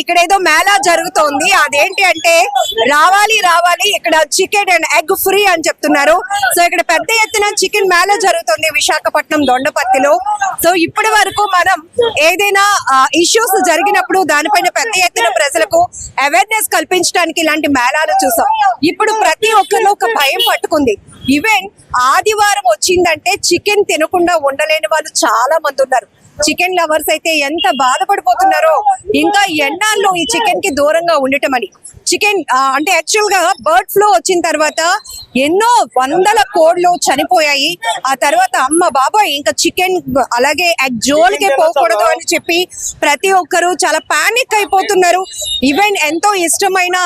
ఇక్కడ ఏదో మేళా జరుగుతోంది. అదేంటి అంటే రావాలి రావాలి ఇక్కడ చికెన్ అండ్ ఎగ్ ఫ్రీ అని చెప్తున్నారు. సో ఇక్కడ పెద్ద ఎత్తున చికెన్ మేళా జరుగుతుంది విశాఖపట్నం దొండపత్తిలో. సో ఇప్పటి వరకు మనం ఏదైనా ఇష్యూస్ జరిగినప్పుడు దానిపైన పెద్ద ఎత్తున ప్రజలకు అవేర్నెస్ కల్పించడానికి ఇలాంటి మేళాలు చూసాం. ఇప్పుడు ప్రతి ఒక్కరిలో ఒక భయం పట్టుకుంది. ఈవెన్ ఆదివారం వచ్చిందంటే చికెన్ తినకుండా ఉండలేని వాళ్ళు చాలా మంది ఉన్నారు. చికెన్ లవర్స్ అయితే ఎంత బాధపడిపోతున్నారో ఇంకా ఎన్నాళ్ళు ఈ చికెన్కి దూరంగా ఉండటం అని. చికెన్ అంటే యాక్చువల్గా బర్డ్ ఫ్లూ వచ్చిన తర్వాత ఎన్నో వందల కోడ్లు చనిపోయాయి. ఆ తర్వాత అమ్మ బాబాయ్ ఇంకా చికెన్ అలాగే జోలికే పోకూడదు అని చెప్పి ప్రతి ఒక్కరు చాలా పానిక్ అయిపోతున్నారు. ఈవెన్ ఎంతో ఇష్టమైన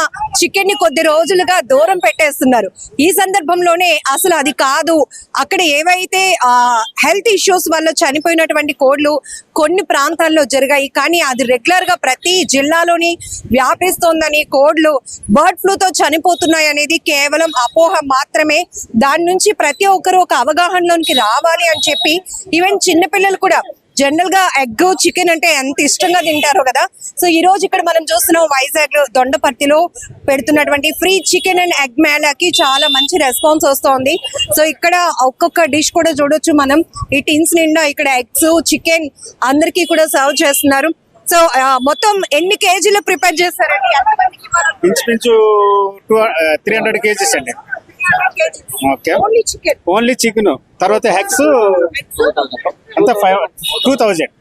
చికెన్ని కొద్ది రోజులుగా దూరం పెట్టేస్తున్నారు. ఈ సందర్భంలోనే అసలు అది కాదు. అక్కడ ఏవైతే ఆ హెల్త్ ఇష్యూస్ వల్ల చనిపోయినటువంటి కోడ్లు కొన్ని ప్రాంతాల్లో జరిగాయి. కానీ అది రెగ్యులర్గా ప్రతి జిల్లాలోని వ్యాపిస్తోందని కోడ్లు బర్డ్ ఫ్లూ తో చనిపోతున్నాయి అనేది కేవలం అపోహ మాత్రమే. దాని నుంచి ప్రతి ఒక్కరు ఒక అవగాహనలోనికి రావాలి అని చెప్పి ఈవెన్ చిన్నపిల్లలు కూడా జనరల్గా ఎగ్ చికెన్ అంటే ఎంత ఇష్టంగా తింటారో కదా. సో ఈ రోజు ఇక్కడ మనం చూస్తున్నాం వైజాగ్లో దొండపర్తిలో పెడుతున్నటువంటి ఫ్రీ చికెన్ అండ్ ఎగ్ మేళాకి చాలా మంచి రెస్పాన్స్ వస్తోంది. సో ఇక్కడ ఒక్కొక్క డిష్ కూడా చూడొచ్చు మనం. ఈ టిన్స్ నిండా ఇక్కడ ఎగ్స్ చికెన్ అందరికీ కూడా సర్వ్ చేస్తున్నారు. సో మొత్తం ఎన్ని కేజీలు ప్రిపేర్ చేస్తారండి? ఇంచుమించు త్రీ హండ్రెడ్ కేజీస్ అండి. Okay. Only chicken only chicken తర్వాత హెగ్స్ అంత ఫైవ్ టూ థౌజండ్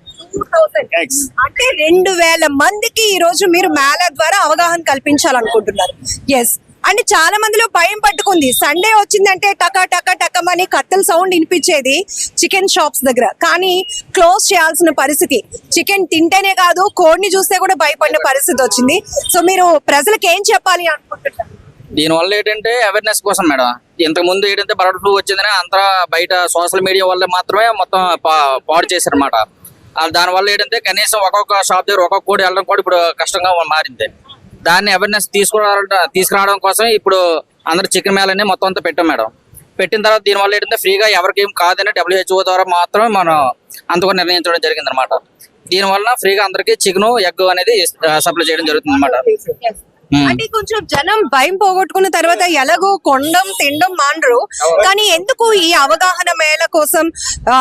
అంటే రెండు వేల మందికి ఈ రోజు మీరు మేళా ద్వారా అవగాహన కల్పించాలనుకుంటున్నారు. ఎస్ అంటే చాలా మందిలో భయం పట్టుకుంది. సండే వచ్చిందంటే టకా టకా టకమని కత్తెల సౌండ్ వినిపించేది చికెన్ షాప్స్ దగ్గర. కానీ క్లోజ్ చేయాల్సిన పరిస్థితి. చికెన్ తింటేనే కాదు కోడిని చూస్తే కూడా భయపడిన పరిస్థితి వచ్చింది. సో మీరు ప్రజలకు ఏం చెప్పాలి అనుకుంటున్నారు? దీని వల్ల ఏంటంటే అవేర్నెస్ కోసం మేడం. ఇంతకు ముందు ఏంటంటే బర్డ్ ఫ్లూ వచ్చిందని అంతా బయట సోషల్ మీడియా వల్ల మాత్రమే మొత్తం పాడు చేశారన్నమాట. దాని వల్ల ఏంటంటే కనీసం ఒక్కొక్క షాప్ దగ్గర ఒక్కొక్క కోడి వెళ్ళడం కూడా ఇప్పుడు కష్టంగా మారింది. దాన్ని అవేర్నెస్ తీసుకురావడం తీసుకురావడం కోసం ఇప్పుడు అందరు చికెన్ మేళని మొత్తం అంతా పెట్టాం మేడం. పెట్టిన తర్వాత దీని వల్ల ఏంటంటే ఫ్రీగా ఎవరికి ఏం కాదని డబ్ల్యూహెచ్ఓ ద్వారా మాత్రమే మనం అంతగా నిర్ణయించడం జరిగింది అనమాట దీనివల్ల ఫ్రీగా అందరికీ చికెన్ ఎగ్ అనేది సప్లై చేయడం జరుగుతుంది అనమాట అంటే కొంచెం జనం భయం పోగొట్టుకున్న తర్వాత ఎలాగో కొండం తినడం మాండ్రు కానీ ఎందుకు ఈ అవగాహన మేళ కోసం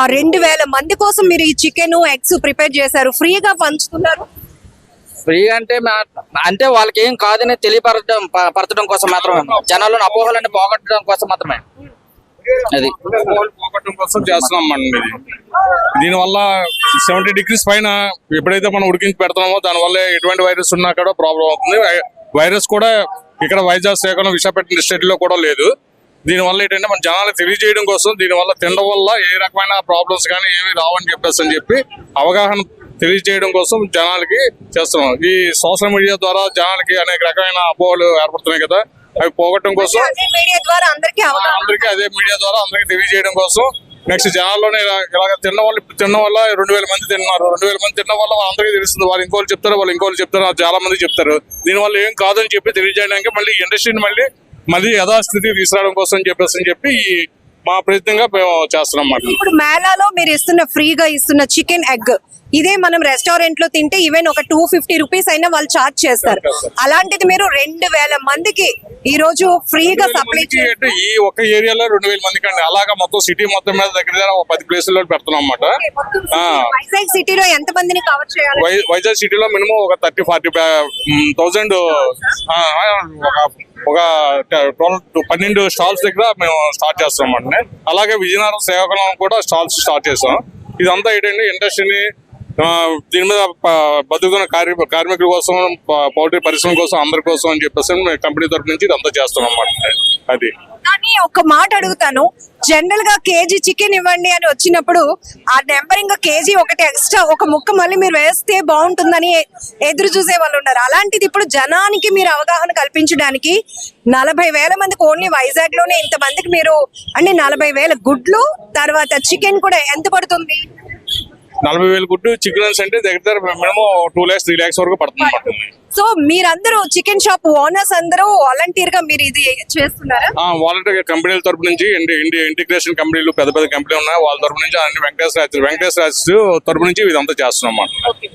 రెండు వేల మంది కోసం మీరు ఈ చికెన్ ఎగ్స్ ప్రిపేర్ చేశారు? ఫ్రీగా పంచుతున్నారు? ఫ్రీ అంటే మా- అంటే వాళ్ళకి ఏం కాదని తెలియపరచడం పరచడం కోసం మాత్రమే. జనాలను అపోహలని పోగొట్టడం కోసం మాత్రమే. అది. పోగొట్టడం కోసం చేస్తున్నాం మనం ఇది. దీనివల్ల సెవెంటీ డిగ్రీస్ పైన ఎప్పుడైతే మనం ఉడికించి పెడతామో దానివల్ల ఎటువంటి వైరస్ ఉన్నా కూడా ప్రాబ్లం అవుతుంది. వైరస్ కూడా ఇక్కడ వైజాగ్ శ్రీకాకుళం విశాఖపట్నం డిస్ట్రిక్ట్లో కూడా లేదు. దీనివల్ల ఏంటంటే మన జనాలకు తెలియజేయడం కోసం దీనివల్ల తినడం వల్ల ఏ రకమైన ప్రాబ్లమ్స్ కానీ ఏమి రావని చెప్పేసి అని చెప్పి అవగాహన తెలియజేయడం కోసం జనాలకి చేస్తున్నాం. ఈ సోషల్ మీడియా ద్వారా జనాలకి అనేక రకమైన అపోహలు ఏర్పడుతున్నాయి కదా. అవి పోగొట్టడం కోసం అదే మీడియా ద్వారా అందరికీ అవగాహన అందరికీ అదే మీడియా ద్వారా అందరికీ తెలియజేయడం కోసం నెక్స్ట్ జనాల్లోనే ఇలా ఇలాగ తిన్న వాళ్ళు ఇప్పుడు వల్ల రెండు వేల మంది తిన్నారు. రెండు వేల మంది తిన్న వల్ల అందరికీ తెలుస్తుంది. వాళ్ళు ఇంకోళ్ళు చెప్తారు వాళ్ళు ఇంకోళ్ళు చెప్తారు చాలా మంది చెప్తారు. దీనివల్ల ఏం కాదని చెప్పి తెలియజేయడానికి మళ్ళీ ఇండస్ట్రీని మళ్ళీ మళ్ళీ యథాస్థితి తీసుకురావడం కోసం చెప్పేసి చెప్పి ఈ మా ప్రయత్నంగా మేము చేస్తున్నాం అన్నమాట. ఇప్పుడు మేళాలో మీరు ఇస్తున్న ఫ్రీగా ఇస్తున్న చికెన్ ఎగ్ ఇదే మనం రెస్టారెంట్లో తింటే ఈవెన్ ఒక టూ ఫిఫ్టీ రూపీస్ అయినా వాళ్ళు చార్జ్ చేస్తారు. అలాంటిది మీరు రెండు వేల మందికి ఈ రోజు ఫ్రీగా సప్లై అంటే ఈ ఒక్క ఏరియాలో రెండు వేల మందికి అండి. అలాగా మొత్తం సిటీ మొత్తం మీద దగ్గర దగ్గర ఒక పది ప్లేసుల్లో పెడుతున్నాం అన్నమాట. ఆ. వైజాగ్ సిటీలో ఎంత మందిని కవర్ చేయాలి? వైజాగ్ సిటీలో మినిమం ఒక థర్టీ ఫార్టీ ఒక ఒక పన్నెండు స్టాల్స్ దగ్గర మేము స్టార్ట్ చేస్తాం అండి. అలాగే విజయనగరం సేవకులం కూడా స్టాల్స్ స్టార్ట్ చేస్తాం ఇదంతా ఏంటంటే ఇండస్ట్రీని దీని మీద బతుకుతున్న కార్య కార్మికుల కోసం పౌల్ట్రీ పరిశ్రమ కోసం అందరి కోసం అని చెప్పేసి కంపెనీ తరఫు నుంచి ఇదంతా చేస్తాం అనమాట అది. కానీ ఒక మాట అడుగుతాను. జనరల్గా కేజీ చికెన్ ఇవ్వండి అని వచ్చినప్పుడు ఆ నెంబరింగ్ ఇంకా కేజీ ఒకటి ఎక్స్ట్రా ఒక ముక్క మళ్ళీ మీరు వేస్తే బాగుంటుందని ఎదురు చూసే వాళ్ళు ఉన్నారు. అలాంటిది ఇప్పుడు జనానికి మీరు అవగాహన కల్పించడానికి నలభై వేల మందికి ఓన్లీ వైజాగ్లోనే ఇంత మందికి మీరు అంటే నలభై వేల గుడ్లు తర్వాత చికెన్ కూడా ఎంత పడుతుంది? నలభై వేలు గుడ్డు చికెన్స్ అంటే దగ్గర దగ్గర minimum two lakhs three lakhs వరకు పడుతుంది సో మీరందరూ చికెన్ షాప్ ఓనర్స్ అందరూ వాలంటీర్గా మీరు ఇది చేస్తున్నారా? వాలంటీర్ కంపెనీల తరపు నుంచి ఇంటిగ్రేషన్ కంపెనీలు పెద్ద పెద్ద కంపెనీలు ఉన్నాయి. వాళ్ళ తరపు నుంచి అన్ని వెంకటేశ్వర వెంకటేశ్వర తరపు నుంచి ఇదంతా చేస్తున్నాం అన్నమాట.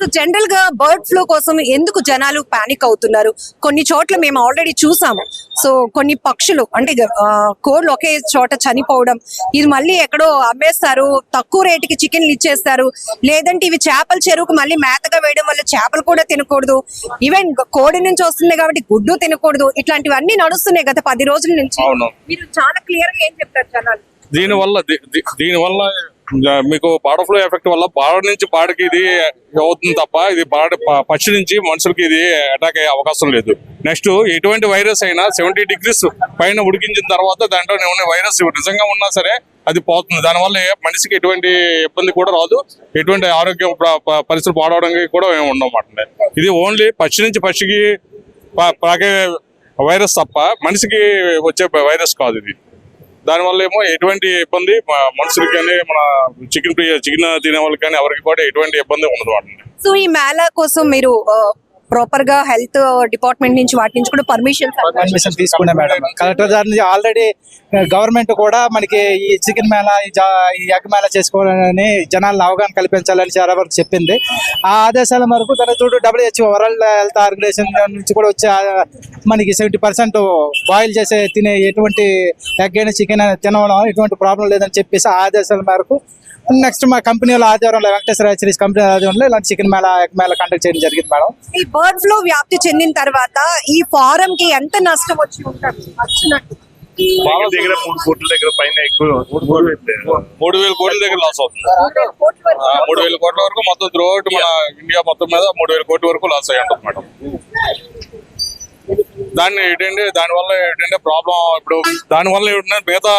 సో జనరల్గా బర్డ్ ఫ్లూ కోసం ఎందుకు జనాలు పానిక్ అవుతున్నారు? కొన్ని చోట్ల మేము ఆల్రెడీ చూసాము. సో కొన్ని పక్షులు అంటే కోళ్ళు ఒకే చోట చనిపోవడం ఇది మళ్ళీ ఎక్కడో అమ్మేస్తారు తక్కువ రేటుకి చికెన్లు ఇచ్చేస్తారు లేదంటే ఇవి చేపల చెరువుకు మళ్ళీ మేతగా వేయడం వల్ల చేపలు కూడా తినకూడదు. ఈవెన్ కోడి నుంచి వస్తుంది కాబట్టి గుడ్డు తినకూడదు. ఇట్లాంటివన్నీ నడుస్తున్నాయి గత పది రోజుల నుంచి. మీరు చాలా క్లియర్గా ఏం చెప్తారు జనాలు? దీని వల్ల దీని వల్ల మీకు బర్డ్ ఫ్లో ఎఫెక్ట్ వల్ల బాడ నుంచి బాడకి ఇది అవుతుంది తప్ప ఇది బాడ పక్షి నుంచి మనుషులకి ఇది అటాక్ అయ్యే అవకాశం లేదు. నెక్స్ట్ ఎటువంటి వైరస్ అయినా సెవెంటీ డిగ్రీస్ పైన ఉడికించిన తర్వాత దాంట్లో ఉన్న వైరస్ నిజంగా ఉన్నా సరే అది పోతుంది. దానివల్ల మనిషికి ఎటువంటి ఇబ్బంది కూడా రాదు. ఎటువంటి ఆరోగ్య పరిస్థితులు పాడవడానికి కూడా ఏమి ఉండమాట ఇది ఓన్లీ పక్షి నుంచి పక్షికి పాకే వైరస్ తప్ప మనిషికి వచ్చే వైరస్ కాదు ఇది. దానివల్ల ఏమో ఎటువంటి ఇబ్బంది మనుషులకి కానీ మన చికెన్ చికెన్ తినే వాళ్ళకి కానీ ఎవరికి కూడా ఎటువంటి ఇబ్బంది ఉండదు వాటిని. సో ఈ మేళా కోసం మీరు ప్రాపర్గా హెల్త్ డిపార్ట్మెంట్ నుంచి వాటి నుంచి కూడా పర్మిషన్ పర్మిషన్ తీసుకున్నా మేడం కలెక్టర్ గారి నుంచి ఆల్రెడీ గవర్నమెంట్ uh, కూడా మనకి ఈ చికెన్ మేళ ఈ జా- ఈ ఎగ్ మేళ చేసుకోవాలని జనాలను అవగాహన కల్పించాలని చాలా వరకు చెప్పింది. ఆ ఆదేశాల మేరకు తన చూడు డబ్ల్యూహెచ్ఓ వరల్డ్ హెల్త్ ఆర్గనైజేషన్ నుంచి కూడా వచ్చే మనకి సెవెంటీ పర్సెంట్ బాయిల్ చేసే తినే ఎటువంటి ఎగ్ అయినా చికెన్ తినడం ఎటువంటి ప్రాబ్లం లేదని చెప్పేసి ఆ ఆదేశాల మేరకు నెక్స్ట్ మా కంపెనీల ఆధ్వర్యంలో వెంకటేశ్వర హెచ్చరీస్ కంపెనీ ఆధ్వర్యంలో ఇలాంటి chicken mela egg mela conduct చేయడం జరిగింది మేడం. ఈ బర్డ్ ఫ్లూ వ్యాప్తి చెందిన తర్వాత ఈ ఫారం కి ఎంత నష్టం వచ్చి ఉంటుంది? వచ్చినట్టు దగ్గర దగ్గర మూడు కోట్ల దగ్గర పైన ఎక్కువ మూడు వేల కోట్ల దగ్గర లాస్ అవుతుంది. మూడు వేల కోట్ల వరకు మొత్తం త్రూ అవుట్ మన ఇండియా మొత్తం మీద మూడు వేల కోట్ల వరకు లాస్ అయ్యి ఉంటుంది మేడం. దాన్ని ఏంటంటే దానివల్ల ఏంటంటే ప్రాబ్లం ఇప్పుడు దానివల్ల ఏంటంటే మిగతా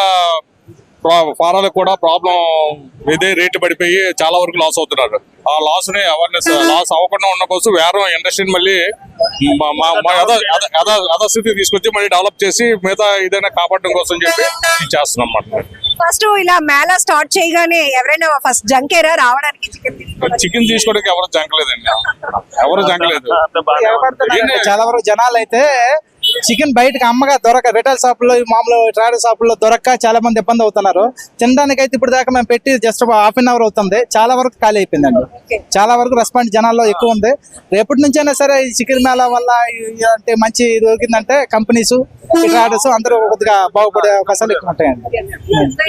ఫారాలకు కూడా ప్రాబ్లం ఇదే రేటు పడిపోయి చాలా వరకు లాస్ అవుతున్నారు. ఆ లాస్ని అవేర్నెస్ లాస్ అవ్వకుండా ఉన్న కోసం వేరే ఇండస్ట్రీని మళ్ళీ యథాస్థితి తీసుకొచ్చి మళ్ళీ డెవలప్ చేసి మిగతా ఏదైనా కాపాడడం కోసం చెప్పి చేస్తున్నాం అన్నమాట. ఫస్ట్ ఇలా మేళా స్టార్ట్ చేయగానే ఎవరైనా ఫస్ట్ జంకేరా రావడానికి చికెన్ తీసుకోవడానికి? చికెన్ తీసుకోవడానికి ఎవరు జంకలేదండి ఎవరు జంకలేదు చాలా వరకు జనాలు అయితే చికెన్ బయటకు అమ్మగా దొరక రిటైల్ షాపుల్లో ఈ మామూలు ట్రేడర్ షాపుల్లో దొరక్క చాలా మంది ఇబ్బంది అవుతున్నారు. తినడానికి అయితే ఇప్పుడు దాకా మేము పెట్టి జస్ట్ హాఫ్ అన్ అవర్ అవుతుంది. చాలా వరకు ఖాళీ అయిపోయిందండి. చాలా వరకు రెస్పాన్స్ జనాల్లో ఎక్కువ ఉంది. రేపటి నుంచైనా సరే ఈ చికెన్ మేళ వల్ల అంటే మంచి దొరికిందంటే కంపెనీస్ ట్రేడర్స్ అందరూ కొద్దిగా బాగుపడే అవకాశాలు ఎక్కువ ఉంటాయండి.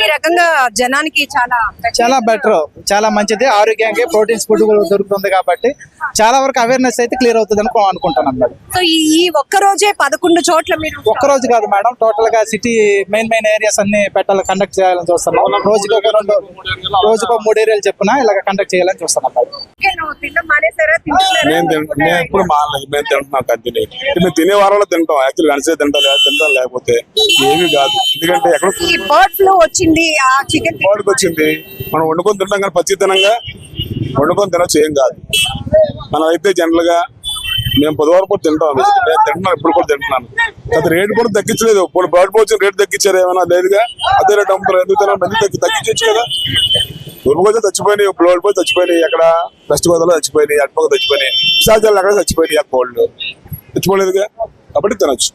ఈ రకంగా జనానికి చాలా చాలా బెటర్ చాలా మంచిది. ఆరోగ్యానికి ప్రోటీన్స్ ఫుడ్ దొరుకుతుంది కాబట్టి చాలా వరకు అవేర్నెస్ అయితే క్లియర్ అవుతుంది అని అనుకుంటున్నాను మేడం సో ఈ ఒక్క రోజే పదకొండు చోట్ల మీరు ఒక్క రోజు కాదు మేడం టోటల్గా సిటీ మెయిన్ మెయిన్ ఏరియాస్ అన్ని పెట్టాలి కండక్ట్ చేయాలని చూస్తున్నాం. రోజుకి ఒక రెండు రోజుకో మూడు ఏరియాలు చెప్పున ఇలాగ కండక్ట్ చేయాలని చూస్తున్నాం. తింటున్నారా? మేము తింటాం మేము ఎప్పుడు మానలేదు. మేము తింటున్నాం కంటిన్యూ మేము తినే వారంలో తింటాం. యాక్చువల్ కనిసే తింటాం లేదా? తింటాం లేకపోతే ఏమీ కాదు. ఎందుకంటే ఎక్కడ ఈ బర్డ్ ఫ్లూ వచ్చింది ఆ చికెన్ కోడికి వచ్చింది. మనం వండుకొని తింటాం కానీ పచ్చితనంగా వండుకొని తినచ్చు ఏం కాదు. మనం అయితే జనరల్గా మేము పొదవారు కూడా తింటాం నేను తింటున్నాను ఇప్పుడు కూడా తింటున్నాను. అది రేటు కూడా తగ్గించలేదు. ఇప్పుడు బర్డ్ వచ్చిన రేటు తగ్గించారు ఏమైనా లేదుగా? అదే రేటు అమ్ముతారు ఎందుకు తగ్గి తగ్గించచ్చు కదా. తూర్పుగోదావరి చచ్చిపోయినాయి బ్లోడ్ పోయి చచ్చిపోయినాయి అక్కడ. వెస్ట్ గోదావరిలో చచ్చిపోయినాయి అటుపక్క చచ్చిపోయినాయి విశాఖలు అక్కడ చచ్చిపోయినాయి ఆ కోల్డ్ చచ్చిపోలేదుగా? కాబట్టి తినొచ్చు.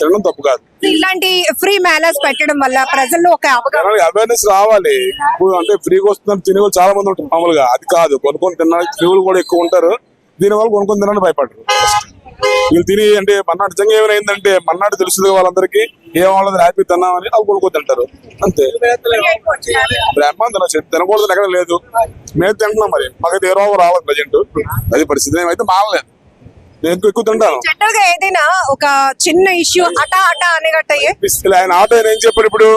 తినడం తప్పు కాదు. ఇలాంటి ఫ్రీ మేళాస్ పెట్టడం వల్ల ప్రజల్లో ఒక అవేర్నెస్ రావాలి. ఇప్పుడు అంటే ఫ్రీగా వస్తున్నారు తినే చాలా మంది ఉంటారు మామూలుగా. అది కాదు. కొనుక్కొని తినడానికి తినేవాళ్ళు కూడా ఎక్కువ ఉంటారు. దీనివల్ల కొనుక్కొని తినడానికి భయపడరు. వీళ్ళు తిని అంటే మన్నాడు నిజంగా ఏమైందంటే మన్నాడు తెలుస్తుంది వాళ్ళందరికీ ఏం వాళ్ళది హ్యాపీ తిన్నామని అవి కొనుక్కొని తింటారు. అంతే. బ్రహ్మాండ తినచ్చు తినకూడదు ఎక్కడ లేదు. మేము తింటున్నాం మరి. మాకైతే ఏ రోగం రావాలి ప్రజెంట్. అది పరిస్థితి. మేమైతే మారలేదు ఎక్కువ తింటాను. జనరల్గా ఏదైనా ఒక చిన్న ఇష్యూ అటా అటా అనేగట్టయ్యే ఇలా ఆయన ఆటో ఆయన ఏం చెప్పాడు ఇప్పుడు?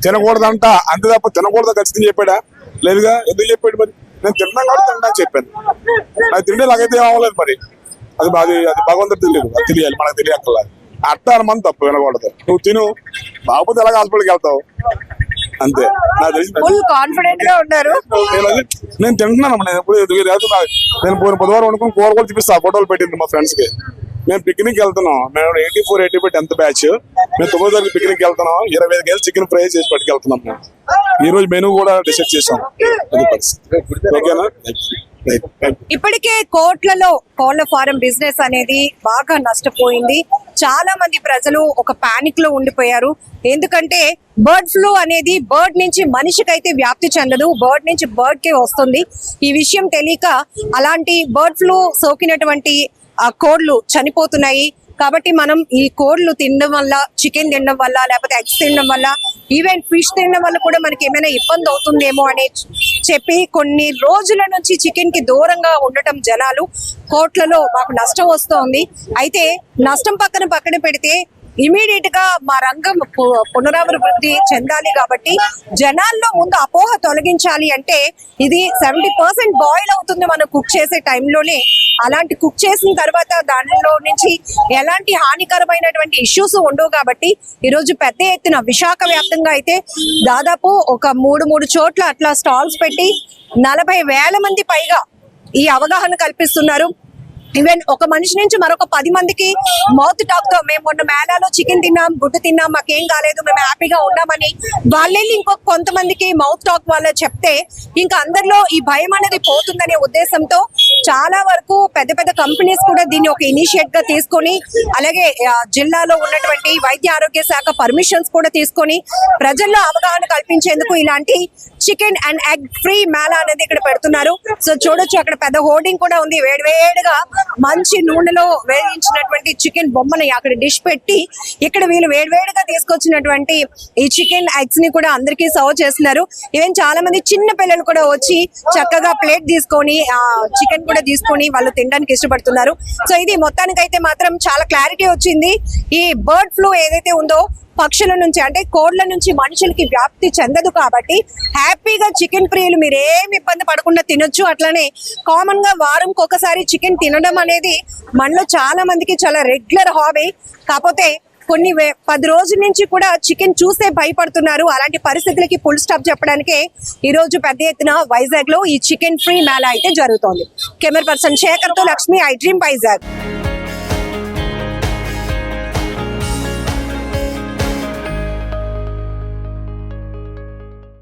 తినకూడదంట. అంతే తప్ప తినకూడదు ఖచ్చితంగా చెప్పాడా? లేదుగా? ఎందుకు చెప్పాడు మరి? నేను తింటాం కాబట్టి అని చెప్పాను. నాకు తింటే నాకైతే ఏం అవ్వలేదు మరి. అది అది అది భగవంతుడు తెలియదు. అది తెలియాలి మనకు తెలియక్కర్లా అట్ట అనుమానం తప్పు వినకూడదు. నువ్వు తిను. బాగుపోతే ఎలాగ హాస్పిటల్కి వెళ్తావు? అంతే. నాకు తెలిసి ఫుల్ కాన్ఫిడెంట్గా ఉన్నారు. నేను తింటున్నాను నేను ఎప్పుడు నేను పోయిన బుధవారం వండుకుని కూర కూడా చూపిస్తా ఫోటోలు పెట్టింది మా ఫ్రెండ్స్కి మేము పిక్నిక్ వెళ్తున్నాం. మేము eighty four eighty five tenth batch మేము తొమ్మిదో తరగతి పిక్నిక్ వెళ్తున్నాం. ఇరవై ఐదు కేజీ చికెన్ ఫ్రై చేసి పట్టుకెళ్తున్నాం మేము. ఈ రోజు మెనూ కూడా డిసైడ్ చేసాం అది పరిస్థితి. ఓకేనా? ఇప్పటికే కోట్లలో కోళ్ళ ఫారం బిజినెస్ అనేది బాగా నష్టపోయింది. చాలా మంది ప్రజలు ఒక పానిక్లో ఉండిపోయారు. ఎందుకంటే బర్డ్ ఫ్లూ అనేది బర్డ్ నుంచి మనిషికైతే వ్యాప్తి చెందదు. బర్డ్ నుంచి బర్డ్ కే వస్తుంది. ఈ విషయం తెలియక అలాంటి బర్డ్ ఫ్లూ సోకినటువంటి కోళ్ళు చనిపోతున్నాయి. కాబట్టి మనం ఈ కోళ్ళు తినడం వల్ల చికెన్ తినడం వల్ల లేకపోతే ఎగ్స్ తినడం వల్ల ఈవెన్ ఫిష్ తినడం వల్ల కూడా మనకి ఏమైనా ఇబ్బంది అవుతుందేమో అని చెప్పి కొన్ని రోజుల నుంచి చికెన్కి దూరంగా ఉండటం జనాలు కోట్లలో మాకు నష్టం వస్తోంది. అయితే నష్టం పక్కన పక్కన పెడితే ఇమీడియట్గా మా రంగం పు- పునరాభివృద్ధి చెందాలి కాబట్టి జనాల్లో ముందు అపోహ తొలగించాలి అంటే ఇది సెవెంటీ పర్సెంట్ బాయిల్ అవుతుంది మనం కుక్ చేసే టైంలోనే. అలాంటి కుక్ చేసిన తర్వాత దానిలో నుంచి ఎలాంటి హానికరమైనటువంటి ఇష్యూస్ ఉండవు కాబట్టి ఈ రోజు పెద్ద ఎత్తున విశాఖ వ్యాప్తంగా అయితే దాదాపు ఒక మూడు మూడు చోట్ల అట్లా స్టాల్స్ పెట్టి నలభై వేల మంది పైగా ఈ అవగాహన కల్పిస్తున్నారు. ఈవెన్ ఒక మనిషి నుంచి మరొక పది మందికి మౌత్ టాక్తో మేము మొన్న మేళాలో చికెన్ తిన్నాం గుడ్డు తిన్నాం మాకేం కాలేదు మేము హ్యాపీగా ఉన్నామని వాళ్ళెళ్ళి ఇంకొక కొంతమందికి మౌత్ టాక్ వాళ్ళు చెప్తే ఇంకా అందరిలో ఈ భయం అనేది పోతుందనే ఉద్దేశంతో చాలా వరకు పెద్ద పెద్ద కంపెనీస్ కూడా దీన్ని ఒక ఇనిషియేట్గా తీసుకొని అలాగే జిల్లాలో ఉన్నటువంటి వైద్య ఆరోగ్య శాఖ పర్మిషన్స్ కూడా తీసుకొని ప్రజల్లో అవగాహన కల్పించేందుకు ఇలాంటి chicken and egg free mela అనేది ఇక్కడ పెడుతున్నారు. సో చూడొచ్చు అక్కడ పెద్ద హోర్డింగ్ కూడా ఉంది. వేడివేడిగా మంచి నూనెలో వేయించినటువంటి చికెన్ బొమ్మని అక్కడ డిష్ పెట్టి ఇక్కడ వీళ్ళు వేడివేడిగా తీసుకొచ్చినటువంటి ఈ చికెన్ ఎగ్స్ని కూడా అందరికీ సర్వ్ చేస్తున్నారు. ఈవెన్ చాలా మంది చిన్న పిల్లలు కూడా వచ్చి చక్కగా ప్లేట్ తీసుకొని ఆ చికెన్ కూడా తీసుకొని వాళ్ళు తినడానికి ఇష్టపడుతున్నారు. సో ఇది మొత్తానికైతే మాత్రం చాలా క్లారిటీ వచ్చింది. ఈ బర్డ్ ఫ్లూ ఏదైతే ఉందో పక్షుల నుంచి అంటే కోడ్ల నుంచి మనుషులకి వ్యాప్తి చెందదు కాబట్టి హ్యాపీగా చికెన్ ప్రియులు మీరు ఏమి ఇబ్బంది పడకుండా తినొచ్చు. అట్లనే కామన్గా వారంకి ఒకసారి చికెన్ తినడం అనేది మనలో చాలా మందికి చాలా రెగ్యులర్ హాబీ కాకపోతే కొన్ని వే- పది రోజుల నుంచి కూడా చికెన్ చూస్తే భయపడుతున్నారు. అలాంటి పరిస్థితులకి ఫుల్ స్టాప్ చెప్పడానికే ఈ రోజు పెద్ద ఎత్తున వైజాగ్లో ఈ చికెన్ ఫ్రీ మేళా అయితే జరుగుతోంది. కెమెరా పర్సన్ శేఖర్తో లక్ష్మి ఐ డ్రీమ్ వైజాగ్.